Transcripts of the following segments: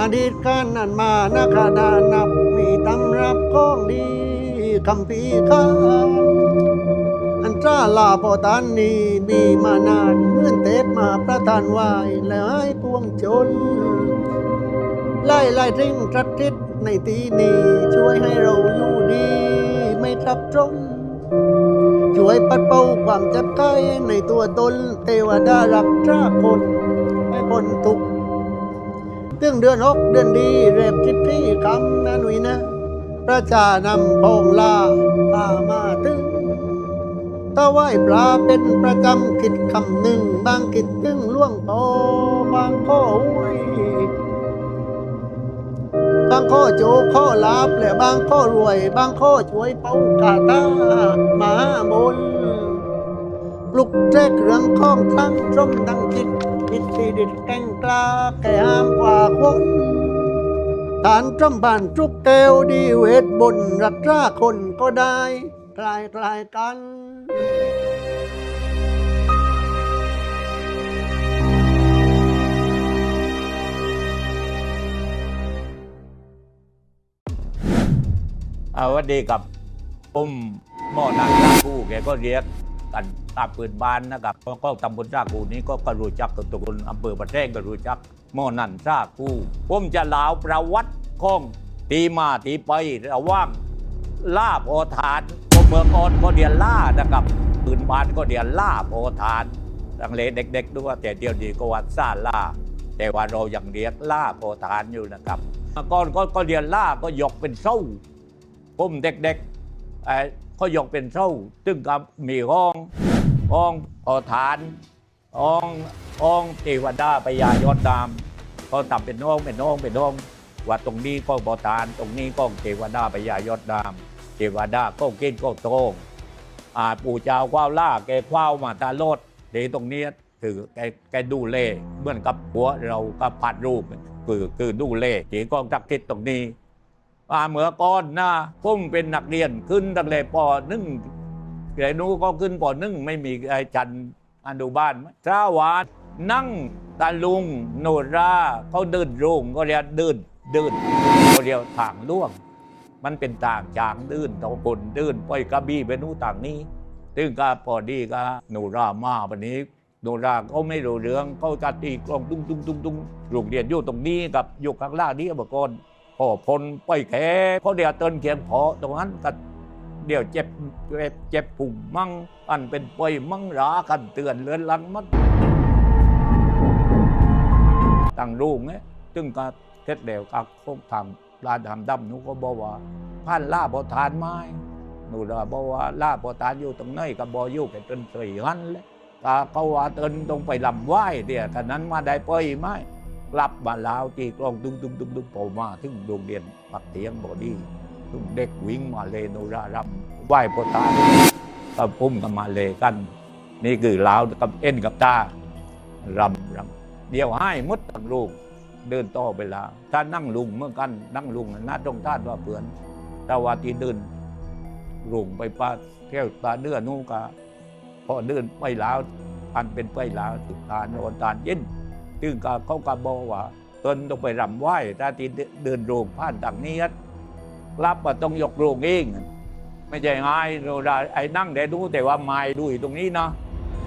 อดีตการนั้นมานาคาดานับ มีตำรับของดีคำพีร์ข้านอันตราลาโปตานนี้มีมานานเมื่อเทพมาประทานไหวและให้ปวงชน ไล่ไล่ทิ้งทัดทิศในทีนี้ช่วยให้เราอยู่ดี ไม่ทับจนช่วยปัดเป่าความเจ็บไข้ในตัวตนเทวดารักษาคนไม่พ้นทุกข์ ตึงเดือนหกเดือนดีเรียบทิพที่คำนะหนุ่ยนะพระจานำพงลาตามาถึงตาไหว้ปลาเป็นประจำคิดคำหนึ่ง บางคิดตึงล่วงโตบางข้อหวยบางข้อโจข้อลาบและบางข้อรวย บางข้อช่วยเป้ากาตามาบนปลุกแจกเรื่องข้องทั้งจมดังคิด คิดที่ดิดแกงกลาแก่ห้ามกว่าคนฐานจมบานทุกแก้วดีเวทบนรักษาคนก็ได้คลายคลายกันเอาสวัสดีกับผมหม้อนางราคูแกก็เรียก กันตามปืนบ้านนะครับก็ก็ตำบลราคูนี้ก็กรู้จักกับตัวคนอำเภอประแท่งก็รู้จักหม้อนันราคูผมจะล่าประวัติของตีมาตีไประว่างล่าโพธานก็เมืองอ่อนก็เดียนล่านะครับปืนบ้านก็เดียนล่าโพธานดังเลเด็กๆด้วยแต่เดียวดีก็วัดซาล่า แต่ว่าเราอยังเรียกล่าโพธานอยู่นะครับก่อนก็เรียนล่าก็ยกเป็นเส้าผมเด็กๆ เอ่อเขายกเป็นเท่าตึงกับมีห้องห้องอฐานห้องห้องเทวดาพญายอดดามเขาทำเป็นห้องเป็นห้องเป็นห้องว่าตรงนี้ก็บอฐาน ตรงนี้ก็เทวดาพญายอดดามเทวดาก็เกินก็โตรงอ่าปู่เจ้าคว้าวล่าแกคว้าวมาตาโลดเดี๋ยวตรงนี้ถือแกแกดูเล่เหมือนกับหัวเราก็ผัดรูปคือคือดูเล่จีกองจักทิศตรงนี้ เมื่อก่อนนะผมเป็นนักเรียนขึ้นตั้งแต่ปหนึ่งไอ้นู้ก็ขึ้นปหนึ่งไม่มีไอ้จันอนุบาลเช้าวานนั่งตาลุงโนราเขาเดินโรงก็เรียกเดินเดินก็เรียกทางล่วง มันเป็นต่างจางดื้นตะคนดื้นปล่อยกระบี่ไปนู้ต่างนี้ซึ่งก็พอดีก็โนรามาวันนี้โนราเขาไม่รู้เรื่องเขาจะตีกลองตุ้งตุ้งตุ้งตุ้งโรงเรียนอยู่ตรงนี้กับอยู่ข้างล่างนี้เมื่อก่อน พอพลไปแขเขาเดียวเตินเขียนขอตรงนั้นก็เดี๋ยวเจ็บเจ็บเจ็บผุ่มมั่งอันเป็นป่วยมั่งรากันเตือนเลือนลังมัดตั้งรูงเนี่ยจึงก็เท็ดเดียวกับพวกทำลาดำดำหนูก็บอกว่าพันล่าพอทานไม้หนูเราบอกว่าล่าพอทานอยู่ตรงไหนก็บอยู่แค่จนสี่หันเลยก็เขาว่าเตินตรงไปลำไหวเดี๋ยวท่านั้นมาได้ป่วยไหม กลับมาลาวตีกลองตุ้งตุ้งตุ้งตุ้งพอมาถึงโรงเรียนปักเตียงบอดี้ทุกเด็กวิ่งมาเลโนรารำไหว้พ่อตากับพุ่มกับมาเลกัน นี่คือลาวกับเอ็นกับตารำรำเดี๋ยวให้มดตั้งลูกเดินต่อไปลา ถ้านั่งลุงเมื่อกันนั่งลุงน่าต้องท่านว่าเปือนแต่ว่าที่เดินลุงไปปาแก้วตาเดือนู่กะพอเดินไปลาวอันเป็นไปลาวติดตาโนนตานเย็น ซึ่งก็เขาก็บอกว่าตนต้องไปรำไหว้ถ้าที่เดินโรงผ่านต่างนี้รับว่าต้องยกโรงเอง ไม่ใช่ง่ายเราได้ไอ้นั่งได้ดูแต่ว่าไม้ดูอยู่ตรงนี้นะ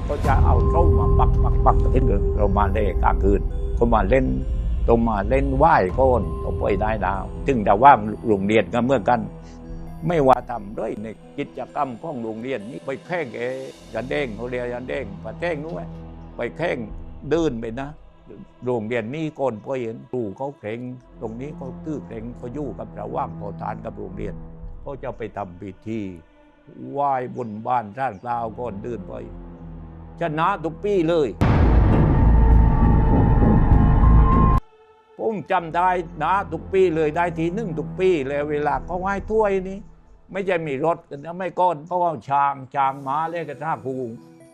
เขาจะเอาเข้ามาปักปักปักที่เรามาเล่นกลางคืนเขามาเล่นต้องมาเล่นไหว้ก้นต้องไปได้ดาวถึงแต่ว่าโรงเรียนก็เมื่อกัน ไม่ว่าทำด้วยในกิจกรรมของโรงเรียนนี้ไปแข่งเอยันเด้งเขาเรียกยันเด้งปะแท่งนู้นไปแข่งเดินไปนะ โรงเรียนนี้ก่อนพอเห็นครูเขาเกรงตรงนี้เขาตื้อเกรงเขาอยู่กับระว่างพอทานกับโรงเรียนเขาจะไปทำพิธีไหว้บนบ้านท่านกล่าวก่อนเดินไปชนะทุกปีเลยผมจำได้นะทุกปีเลยได้ทีหนึ่งทุกปีเลยเวลาเขาให้ถ้วยนี้ ไม่ใช่มีรถกันนะไม่ก้อนเขาเอาช้างช้างม้าเล่กันท่าภู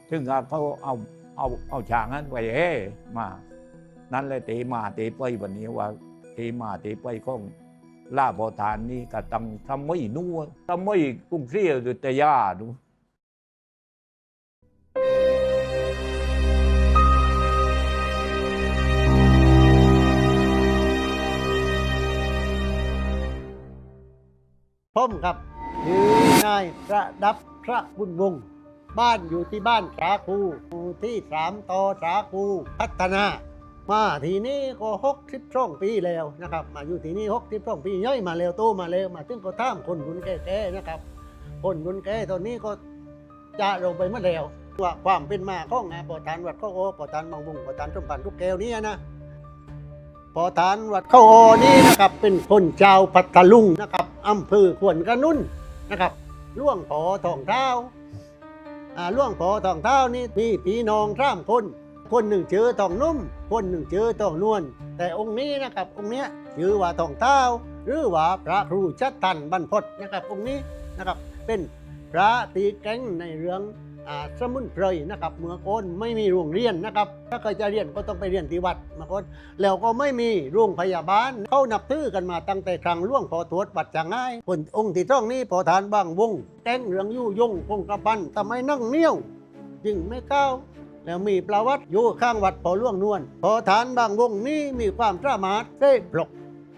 ซึ่งเขาเอาเอาเอาช้างนั้นไปเฮ่มา นั่นแหละเตมาเตไปวันนี้ว่าเตมาเตไปของลาพอทานนี่ก็ตังทำไม่นัวทำไม่กุ้งเรียดแต่ยาดูพ่อมครับคือนายประดับพระบุญวงศ์บ้านอยู่ที่บ้านสาคูหมู่ที่สามต่อสาคูพัฒนา มาทีนี้ก็หกสิบช่องปีแล้วนะครับ มาอยู่ที่นี่หกสิบช่องปีย่อยมาเร็วโตมาเร็วมาถึงก็ท่ามคนรุ่นแก่ๆนะครับ คนรุ่นแก่ตอนนี้ก็จะลงไปเมื่อแล้วว่าความเป็นมาของงานปอทานวัดข้าโอปอทานบางบุงปอทานสมปันทุกแก้วนี้นะปอทานวัดข้าโอนี่นะครับเป็นคนชาวพัทลุงนะครับอำเภอขวนกระนุ่นนะครับล่วงปอทองเท้าอ่าล่วงปอทองเท้านี่มีพี่น้องสามคน คนหนึ่งชื่อทองนุ่ม คนหนึ่งชื่อทองนวลแต่องค์นี้นะครับองค์เนี้ยชื่อว่าทองเท้า หรือว่าพระครูชัดทันบรรพตนะครับองค์นี้นะครับเป็นพระตีแก้งในเรื่องสมุนไพรนะครับเมื่อก่อนไม่มีโรงเรียนนะครับ ถ้าใครจะเรียนก็ต้องไปเรียนที่วัดมื่อก่อนแล้วก็ไม่มีโรงพยาบาล เขานับถือกันมาตั้งแต่ครั้งล่วงพอตรวจบัตรจางง่ายคนองค์ที่ต้องนี้พอทานบางวงแก้งเรื่องยู่ยงคงกระพันทำไมนั่งเนี้ยวจึงไม่ก้าว แล้วมีประวัติอยู่ข้างวัดพอล่วงนวลพอฐานบางวงนี้มีความสามารถได้ปลก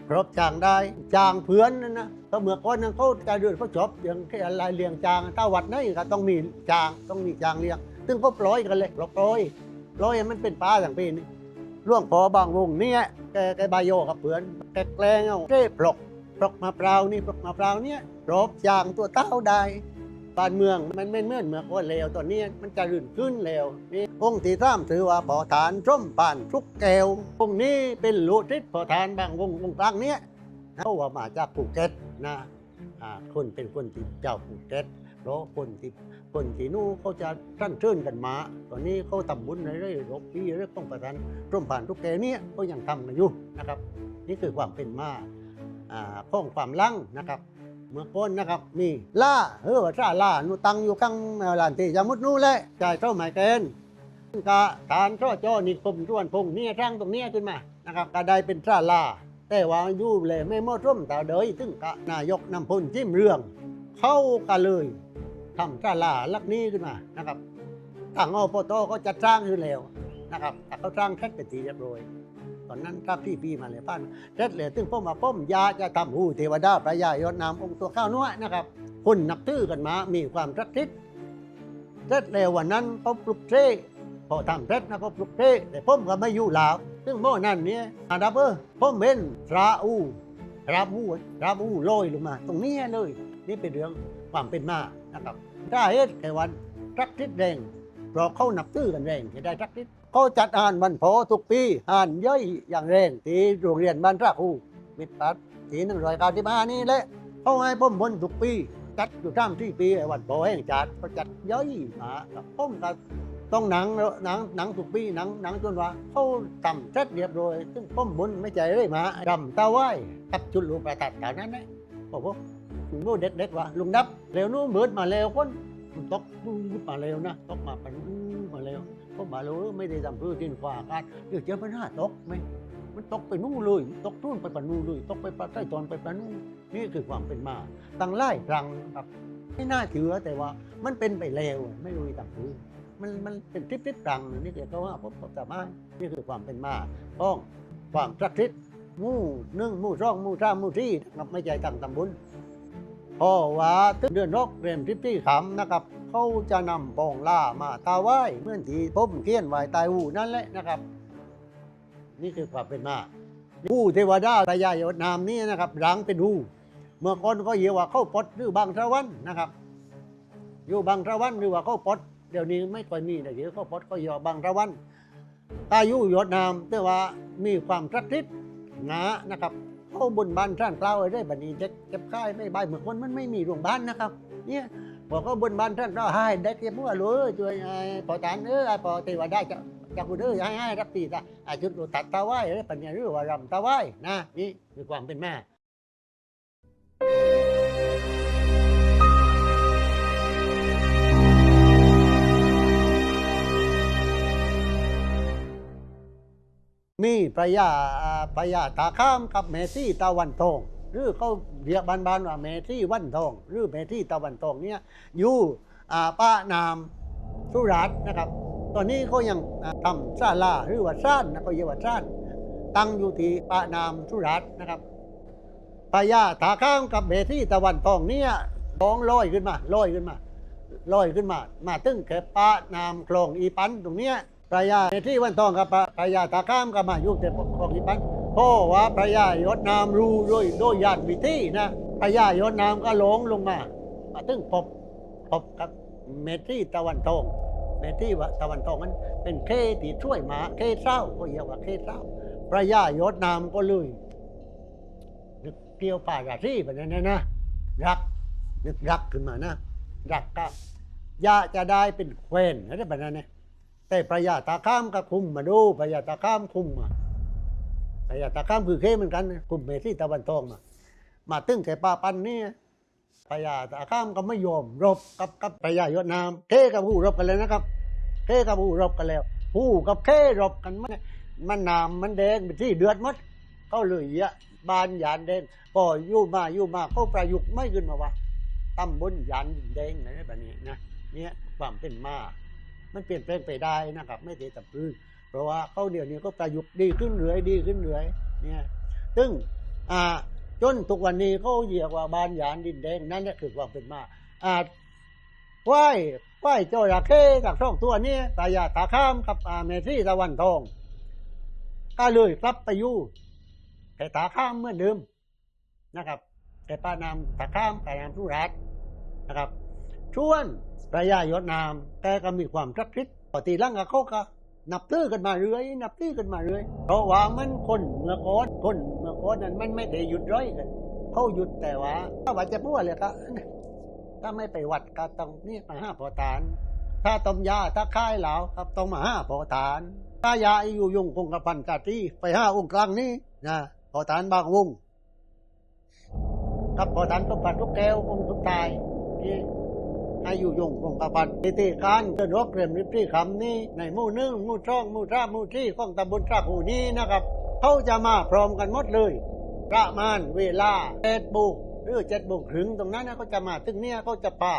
ครบจางได้จางเพื่อนนั่นนะก็เมื่อก่อนนั้นเขาจะเดือดเขาจบอย่างแค่อะไรเลียงจางถ้าวัดไหนก็ต้องมีจางต้องมีจางเลียงซึ่งเขาปล่อยกันเลยปล่อยปล่อยมันเป็นปลาอย่างปีนี้ล่วงพอบางวงนี่แกแกบายโยกับเพื่อนแกแกล้งเอาได้ปลกปลกมะพร้าวนี่ปลกมะพร้าวเนี่ยครบจางตัวเต้าได้ บ้านเมืองมันไม่เหมือนเมืองคนเลวตอนนี้มันจะรื่นขึ้นเลวนี่องค์ที่สามถือว่าพอฐานร่มป่านทุกแก้วองค์นี้เป็นลูทิศพอฐานบางวงวงกลางเนี้ยเขาว่ามาจากภูเก็ตนะคนเป็นคนที่เจ้าภูเก็ตเพราะคนที่คนที่นู่นเขาจะท่านเชิญกันมา ตอนนี้เขาทำบุญในเรื่องรบปีเรื่องป้องประทานร่มผ่านทุกแก่เนี้ยก็ยังทำกันอยู่นะครับ นี่คือความเป็นมาข้องความลั่งนะครับ มื่อก่อนนะครับมีล่าเออว่าซาล่านูตังอยู่ข้างลานที่ยามุดนู่นแหละจ่ายเท่าหมายเกณฑ์กะฐานข้อจอนิคมส่วนพงเนี่ยสร้างตรงเนี้ยขึ้นมานะครับก็ได้เป็นซาล่าแต่ว่าอยู่เลยไม่เหมาะสมแต่เดยถึงกะนายกนำพลจิ้มเรื่อง เข้ากันเลยทำซาล่าลักนี้ขึ้นมานะครับทางอปตก็จะสร้างขึ้นแล้วนะครับแต่เขาสร้างแค่เป็นทีเรียบร้อยต อนนั้นครับที่ปีมาเลยป้านเสร็จเลยถึงพ่อมาป้อมยาจะทำหูเทวดาพระยายอดนามองค์ตัวข้าวน้อยนะครับคนนับถือกันมา มีความรักทิศเสร็จแล้ววันนั้นเขาปลุกเสกพอทำเสร็จนะเขาปลุกเสกแต่ผมก็ไม่อยู่ลาวซึ่งโม่อนั่นเนี่ยอาดับเออผมเป็นพระอูพระอูพระอูลอยลงมา ตรงนี้เลย นี่เป็นเรื่องความเป็นมานะครับถ้าเหตุแค่วันรักทิศแรงเพราะเขานับถือกันแรงจะได้รักทิศ เขาจัดอ่านวันพอทุกปีอ่านย่อยอย่างแรงที่โรงเรียนบ้านรักอูมิตรปัดที่หนึ่งร้อยเก้าสิบห้านี่แหละเขาให้ผมบนทุกปี จัดอยู่ท่ามที่ปีไอ้วันพอแห่งจัดก็จัดย่อยมากับผมก็ต้องหนังหนังหนังทุกปีหนังหนังจนว่าเขาทำเสร็จเรียบร้อยซึ่งผมบนไม่ใจเลยมาดำตาไหวกับจุดลูกประทัดแถวนั้นนะบอกว่าลุงนู้นเด็กๆว่ะลุงนับเร็วนู้นเบิดมาเร็วคนตกมาเร็วนะตกมาปันดูมาเร็ว ก็มาเร็วไม่ได้ทำพื้นดินฟ้าอากาศเดี๋ยวเจอปัญหาตกไหมมันตกไปนู่นเลยตกนู่นไปปันนู่นเลยตกไปปะใต้ตอนไปปันนู่นนี่คือความเป็นมาตั้งไล่ครั้งครับไม่น่าเชื่อแต่ว่ามันเป็นไปแล้วไม่รู้ต่างพื้นมันมันเป็นทริปทริปรังนี่คือเขาว่าผมผมสามารถนี่คือความเป็นมาพ้องความศักทธิ์หมู่หนึ่งมู่สองมู่สามู่ที่นะครับไม่ใจต่างตำบุญพราะว่าถึงเดือนรกเรียมทิพที่ขำนะครับ เขาจะนำปองล่ามาตาไหว้เมื่อนที่ผมเขียนไว้ตายหูนั่นแหละนะครับ นี่คือความเป็นมาผู้เทวดาพระยายนามนี้นะครับรังเป็นหูเมื่อก่อนก็เรียว่าเข้าปดหรือบางทวันนะครับ อยู่บางทวันหรือว่าเข้าปดเดี๋ยวนี้ไม่ค่อยมีนะเดี๋ยวเข้าปดก็อยู่บางทวันตายุยศนามแต่ว่ามีความรักทิศหนานะครับเข้าบนบ้านท่านเปล่าได้บัดนี้เด็กเก็บค่ายไม่ใบเหมือนคนมันไม่มีโรงบ้านนะครับ เนี่ย บอกก็บนบ้านท่านเราให้เด็กเก็บมั่วเลยช่วยไอ้พอตานเออไอ้พอเทวดาจะจะกูเด้อให้ให้รับตีตาอาจุดตัดตาไหว้อะไรปัญญาหรือว่ารำตาไหว้นะนี่คือความเป็นแม่มีพระยาพระยาตาข้ามกับแม่ที่ตะวันทอง หรือเขาเรียกบ้านๆว่าแม่ที่วันทอง หรือแม่ที่ตะวันทองเนี่ยอยู่ป้านามสุราษฎร์นะครับ ตอนนี้เขายังทำซาลาหรือว่าซ่านนะเขาเรียกว่าซ่านตั้งอยู่ที่ป้านามสุราษฎร์นะครับพญาตาข้ามกับเบที่ตะวันทองเนี่ยท้องลอยขึ้นมาลอยขึ้นมาลอยขึ้นมา มาตึ้งแค่ปะนามคลองอีปันตรงเนี้ยพระยาเบที่วันทองกับพระยาตาข้ามก็มาอยู่แต่คลองอีปัน พราะว่าพระยายศนามรู้โดยโดยญาติวิธีนะพระยายศนามก็หลงลงมามาตึ้งพบพบกับเมที่ตะวันทองเมที่ว่าตะวันตกนั้นเป็นเคที่ช่วยหมาเคเศร้าก็เรียกว่าเคเศร้าพระยายศนามก็เลยนึกเกี่ยวป่าราที่แบบนั้นนะรักนึกรักขึ้นมานะรักก็ยาจะได้เป็นแควนอะไรแบบนั้นนะแต่พระยาตาข้ามก็คุมมาดูพระยาตาข้ามคุมมา พระยาตาข้ามคือเคเหมือนกันนะคุมเมที่ตะวันตกมามาตึ้งแก่ป่าปันนี่ยพญาตาข้ามก็ไม่ยอมรบกับกับพญายศนามเทกับผู้รบกันเลยนะครับเทกับผู้รบกันแล้ว ผู้กับเท่รบกันมันมันนามมันแดงเป็นที่เดือดมัดเขาเลยเยอะบานยานแดงพออยู่มาอยู่มาเขาประยุกต์ไม่ขึ้นมาว่าตำบลยานแดงอะไรแบบนี้นะเนี่ยความเป็นมา มันเปลี่ยนแปลงไปได้นะครับ ไม่ได้แต่พื้น เพราะว่าเขาเดี๋ยวนี้ก็ประยุกต์ดีขึ้นเรื่อยดีขึ้นเรื่อยเนี่ยซึ่งอ่าจนทุกวันนี้เขาเรียกว่าบานหยานดินแดงนั่นแหละคือความเป็นมาอ่าไหว้ไหว้เจ้าระเข้กับสองตัวนี้ตายาตาข้ามกับอาเมที่ตะวันทองก็เลยกลับไปอยู่แต่ตาข้ามเมื่อเดิมนะครับแต่ป้านามตาข้ามป้านามทุรัตนะครับชวนระยายศนามแกก็มีความรักคิดปกติร่างกับเขาก็ นับตื้อกันมาเรื่อย นับตื้อกันมาเรื่อย เพราะว่ามันคนเมื่อก่อนคนเมื่อก่อนนั้นมันไม่ได้หยุดร้อยกันเขาหยุดแต่ว่าถ้าว่าจะพูดเลยก็ถ้าไม่ไปวัดก็ต้องนี่มาห้าพอตาน ถ้าต้มยาถ้าค่ายเหลาก็ต้องมาห้าพอตานถ้ายาอยู่ยงคงกระพันกาตีไปห้าองค์กลางนี่นะพอตานบางวงกับพอตานต้องปัดลูกแก้วองค์สุดท้ายที่ อายุยงคงกระพันนิติการเดินรบเรียมริบที่คำนี้ ในหมู่หนึ่งหมู่ช่องหมู่ราหมู่ที่ของตำบลตราหูนี้นะครับ เขาจะมาพร้อมกันหมดเลย ประมาณเวลาเจ็ดโมงหรือเจ็ดโมงถึงตรงนั้นนะเขาจะมาถึงเนี่ยเขาจะป่า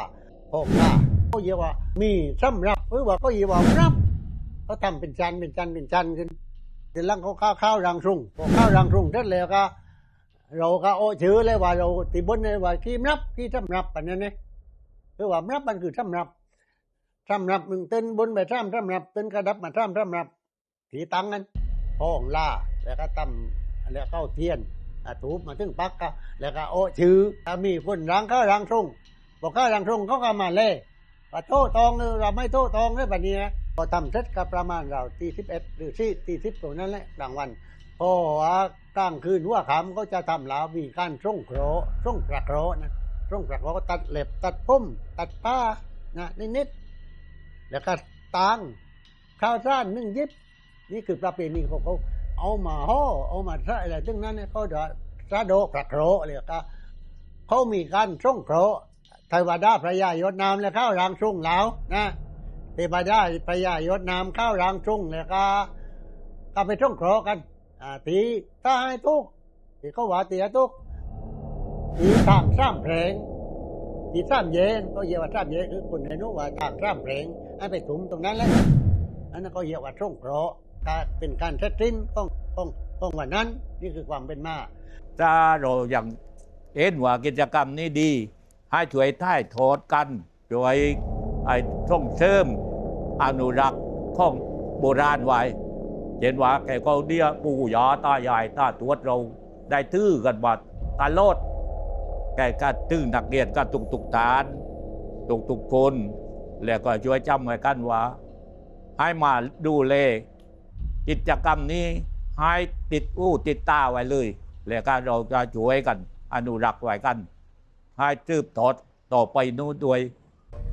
พกลาเขาเยว่า มีสำรับหรือว่าเขาเยว่ารับเขาทำเป็นจันเป็นจันเป็นจันขึ้นเดี๋ยวลังเขาข้าวข้าวรังสุ่งพอข้าวรังสุ่งเสร็จแล้วก็เราก็โอาชื่อเลยว่าเราตีบนเลยว่าทีมรับที่สำรับปันนั้นเนี่ย คือว่ารับมันคือสำรับสำรับหนึ่งเต้นบนไปซ้ำสำรับเต้นกระดับมาซ้ำสำรับถีตังกันพ้องล่าแล้วก็ตำแล้วก็เอาเทียนอะถูบมาถึงปักก็แล้วก็โอชื่อถ้ามีคนรังเข้ารังทรงบอกเข้ารังทรงเขาก็มาเล่ว่าโทษตองเราไม่โทษตองเลยแบบนี้นะพอทำเสร็จก็ประมาณเราตีสิบเอ็ดหรือที่ตีสิบตรงนั้นแหละกลางวันพอว่ากลางคืนหัวค่ำก็จะทำลาวมีการส่งโครส่งประโครนะ ร่องประกอบก็ตัดเล็บตัดพุ่มตัดผ้านะนิดๆแล้วก็ตางข้าวสารนึ่งยิบ นี่คือประเพณีของเขา เอามาห่อเอามาใส่อะไรตึงนั้นเนี่ยเขาจะสะโดกระโครเลยก็เขามีการส่งโครเทวดาพระยายศนามและข้าวรางสุ่งแล้วนะเทวดาพระยายศนามข้าวรางสุ่งแล้วก็ก็ไปส่งโครกันอ่าตีตาให้ทุกที่เขาว่าตีให้ทุก ตีทางสร้างเพลงตีสร้างเย็นก็เรียกว่าสร้างเย็นคือคนในนู้นว่าทางสร้างเพลงให้ไปถุมตรงนั้นแหละอันนั้นก็เรียกว่าช่องเคราะห์การเป็นการเซตติ้นของของของวันนั้น นี่คือความเป็นมาถ้าเราอย่างเห็นว่ากิจกรรมนี้ดี ให้ช่วยถ่ายทอดกันช่วยไอ้ส่งเสริมอนุรักษ์ของโบราณไว้เห็นว่าแกก็เดียปู่ย่าตายายตาทวดเราได้ตื้อกันมาตลด แกก็ตื้อนักเรียนก็ตุกตุกๆตานตุกตุกคน แล้วก็ช่วยจำไว้กันว่า ให้มาดูแลกิจกรรมนี้ให้ติดอู้ติดตาไว้เลย แล้วก็เราจะช่วยกัน อนุรักษ์ไว้กัน ให้จืบทอดต่อไปนู้นด้วย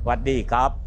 สวัสดีครับ